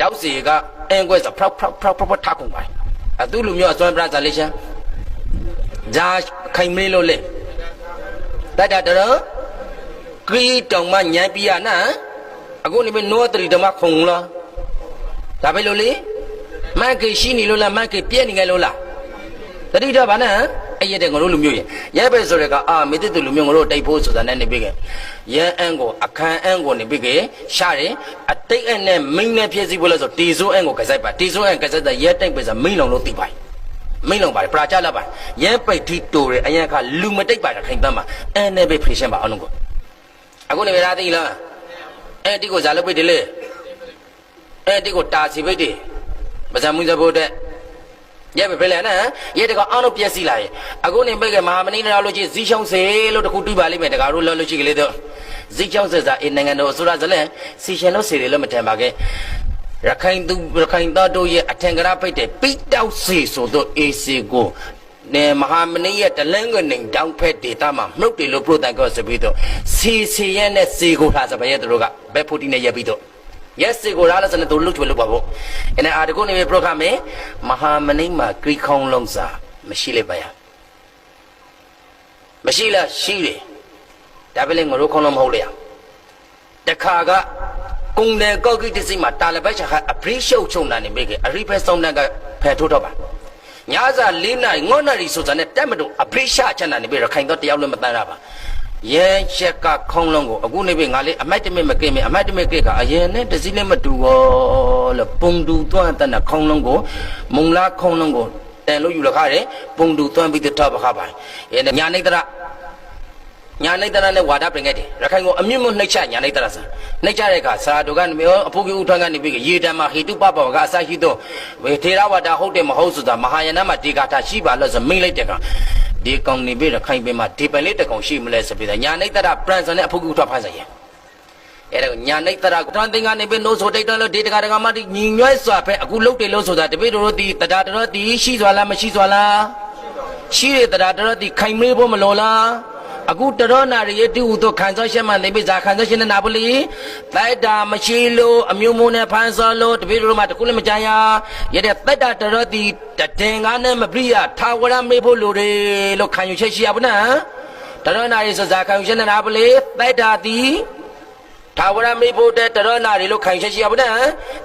တောက်စီကအင်ကွဲဆိုဖောက်ဖောက်ဖောက်ဖောက်ထားကုန်ပါအသူလူမျိုးအစွမ်းပြဇာလေးချမ်းဂျာခိုင်မလေးလို့လေတတတရကရီတောင်မညံပြရနာအခုနေမနောတရီဓမ္မခုံလားဒါပဲလို့လေမန်ကေရှိနေလို့လားမန်ကေပြည့်နေကြလို့လားတတိတော့ဗာနဲ့ အဲ့ရတဲ့ငါတို့လူမျိုးရဲ့ရဲပဲဆိုတဲ့ကအာမေတ္တလူမျိုးငါတို့တိုက်ဖို့ဆိုတာနဲ့နေပြီကရဲအန်ကိုအခန်းအန်ကိုနေပြီကရှာတယ်အတိတ်အနဲ့မိန်းနဲ့ဖြစ်စီဖို့လဲဆိုတီဆိုးအန်ကိုကစားပါတီဆိုးအန်ကစားတဲ့ရဲတိုက်ပဲဆိုမိန်းလုံးလို့သိပါမိန်းလုံးပါတယ်ပရာကြလာပါရဲပိတ်ထီတိုတယ်အရင်ကလူမတိတ်ပါတာခိုင်တမ်းပါအဲနဲ့ပဲဖြေရှင်းပါအောင်လို့ကိုအခုနေရတာသိလားအဲ့ဒီကိုဇာလုပိတ်တယ်လေအဲ့ဒီကိုတာစီပိတ်တယ်မဇံမှုစဖို့တဲ့ ရဲပဲဖဲလဲနော်ရဲတကောင်အောင်လို့ပြက်စီလာရဲ့အခုနေပိတ်ကမဟာမင်းတော်လို့ချင်းဇီချောင်းစေလို့တခုတွေးပါလိမ့်မယ်တကားတို့လောလို့ရှိကလေးတော့ဇီချောင်းစေစာအင်းနိုင်ငံတော်အစိုးရဇလဲစီရှင်လို့စေတယ်လို့မထင်ပါခဲ့ရခိုင်သူရခိုင်သားတို့ရဲ့အထင်ကရပိတ်တဲ့ပိတောက်စီဆိုတော့အေစီကိုနေမဟာမင်းရဲ့တလန်းကနေတောင်းဖက်ဒေတာမှာမြုပ်တယ်လို့ပြတိုင်ကောဆိုပြီးတော့စီစီရဲ့နဲ့စီကိုထားစပါရဲ့တို့ကဘက်ဖူတီနဲ့ရက်ပြီးတော့ yes ကိုရာလည်းစနေတို့လုတ်ချွေလုတ်ပါဖို့အဲ့အာတကုနေပြပရိုဂရမ်မေမဟာမနိမဂရိခေါင်းလုံးစာမရှိလေပါရမရှိလားရှိတယ်ဒါပဲလေငါတို့ခေါင်းလုံးမဟုတ်လေတခါကကုံတယ်ကောက်ကိတစိမှာတာလဘက်ချာကအပရိရှုပ်ချုံတာနေမိကအရိဖဲဆောင်တဲ့ကဖယ်ထိုးတော့ပါညစာ၄နာရီငေါနာရီဆိုတာနဲ့တက်မတော့အပရိရှချန်တာနေပြီရခိုင်တော့တယောက်လည်းမတန်းရပါ ရဲချက်ကခေါင်းလုံးကိုအခုနေပြီငါလေးအမိုက်တမစ်မကင်းမအမိုက်တမစ်ကိကအရင်နဲ့တစည်းနဲ့မတူဘောလို့ပုံတူသွမ်းတဲ့ခေါင်းလုံးကိုမုံလားခေါင်းလုံးကိုတန်လို့ယူလခတယ်ပုံတူသွမ်းပြီးတော့ပခပါရဲညာနေတရညာနေတရနဲ့ဝါဒပြင်ခဲ့တယ်ရခိုင်ကိုအမြင့်မနှိမ့်ချညာနေတရဆိုနှိမ့်ချတဲ့အခါစာတို့ကနေမျိုးအဖိုးကြီးဦးထွန်းကနေပြီးရေတံမှာဟိတုပပဝကအစရှိတော့ဝေထေရဝါဒဟုတ်တယ်မဟုတ်ဆိုတာမဟာယနာမှာဒီကာထာရှိပါလို့ဆိုမိတ်လိုက်တဲ့ကောင် ဒီကောင်နေပြီးရခိုင်ပြည်မှာဒီပန်လေးတကောင်ရှိမလဲဆိုပြီးတော့ညာနေတရပရန်စနဲ့အဖိုးကြီးဦးထွန်းဖန်ဆိုင်ရဲ့အဲ့ဒါညာနေတရတန်တင်ကနေပြီးနိုးဆိုတိတ်တယ်လို့ဒီတကာတကာမှဒီညီညွဲစွာဖဲအခုလုတ်တယ်လို့ဆိုတာတပည့်တို့ဒီတရားတော်ဒီရှိစွာလားမရှိစွာလားရှိတဲ့တရားတော်ဒီခိုင်မေးဖို့မလိုလား အခုတရောနာရရဲ့တူတို့ခံစားရှက်မှနေပြီဇာခံစားရှက်နေနာပလီတိုက်တာမရှိလို့အမျိုးမျိုးနဲ့ဖန်ဆော်လို့တပည့်တို့မှတခုလည်းမကြမ်းရရတဲ့တိုက်တာတရောဒီတတင်ကားနဲ့မပြိယထာဝရမေးဖို့လိုတယ်လို့ခံယူချက်ရှိရပါနော်တရောနာရဆိုဇာခံယူရှက်နေနာပလီတိုက်တာဒီ ထာဝရမေဖို့တဲ့တရောနာတွေလို့ခံချက်ရှိရပါနဲ့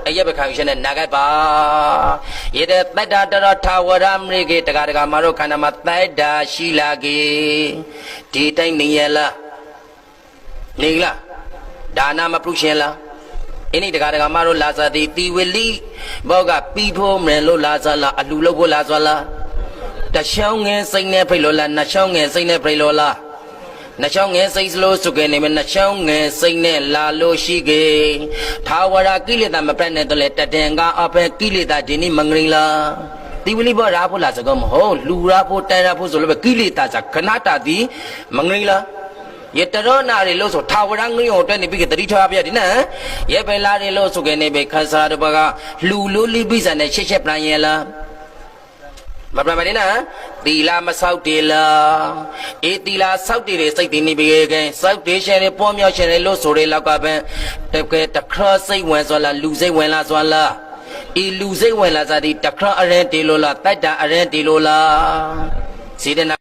အရက်ပဲခံချက်နဲ့နာခဲ့ပါရတဲ့တတ္တာတရောထာဝရမရိကေတကာတကာမတို့ခန္ဓာမှာတိုက်တာရှိလာကေဒီတိုင်းနေရလားနေလားဒါနာမပြုရှင်လားအင်းဒီတကာတကာမတို့လာစားသည်တီဝလိဘောကပြီးဖို့မယ်လို့လာစားလားအလူလို့ဖို့လာစားလားတချောင်းငယ်စိတ်နဲ့ဖိတ်လို့လားနှစ်ချောင်းငယ်စိတ်နဲ့ဖိတ်လို့လား နှချောင်းငယ်စိတ်စလို့စုခဲ့နေမယ်နှချောင်းငယ်စိတ်နဲ့လာလို့ရှိကေသာဝရကိလေသာမပြတ်နဲ့တော့လေတတန်ကအဖဲကိလေသာဒီနေ့မင်္ဂလိလားဒီဝလိဘောရာဖို့လာစကောမဟုတ်လူရာဖို့တန်ရာဖို့ဆိုလို့ပဲကိလေသာစခဏတာဒီမင်္ဂလိလားရတရောနာတွေလို့ဆိုထာဝရငင်းုံအတွက်နေပြီးတတိထားပြဒီနော်ရဲပဲလာတွေလို့ဆိုခဲ့နေပြီခန်းစားတဘကလူလို့လိပိစံနဲ့ရှက်ရှက်ပြန်ရဲလား မပြမနေနာသီလာမဆောက်တေလားအေးသီလာဆောက်တေတွေစိတ်တည်နေပြီကဲဆောက်တေရှင်တွေပေါ်မြောက်ရှင်တွေလို့ဆိုရလောက်ကပဲတကယ်တခရစိတ်ဝင်စွာလားလူစိတ်ဝင်လားစွာလားအေးလူစိတ်ဝင်လားစားဒီတခရအရင်တေလို့လားတိုက်တာအရင်တေလို့လားစေတနာ